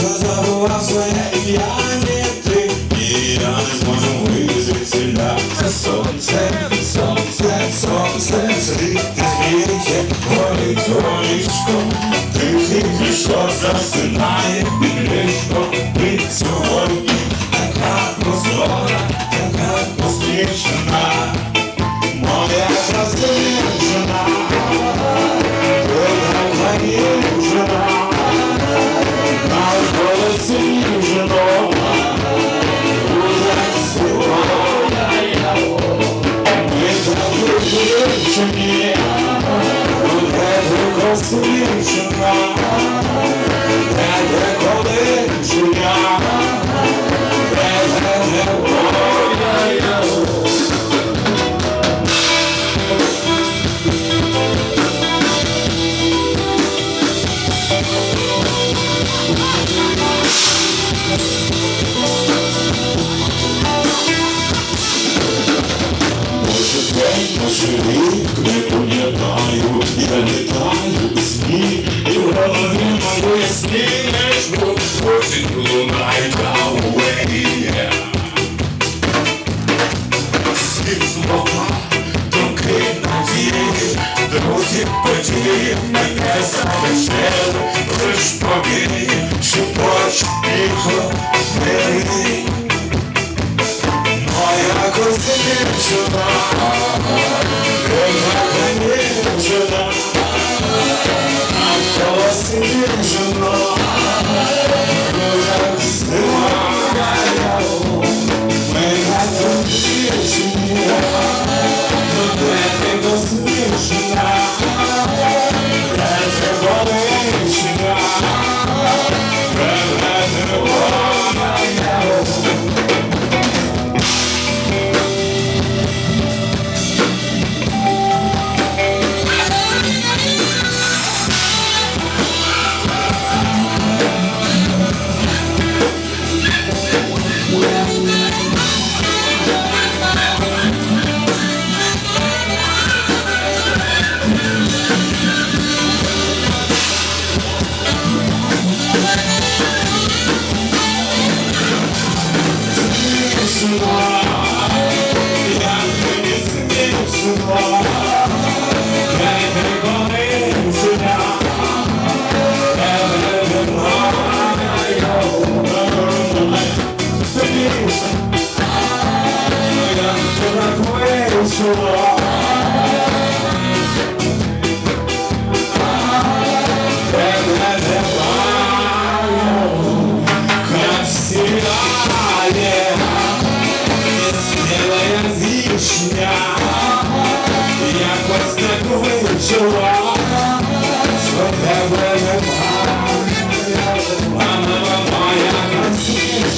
що забував своє ім'я, не ти, і я не зможу вийти звідсіля. Це сонце, сонце, сонце, світи гріє, горить горішком, тихий хлішко засинає заблудившені, буде красивішина, де день, може рік, не пам'ятаю, я літаю у сні, і в голові моєї сні не жду, осінь лунає away. Світ слова, думки надії, друзі події, мене залишили, лиш повій, що поч тихо, мирий. Моя космічна, така Yusuf'a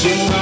тебе немає. Мама моя красивна,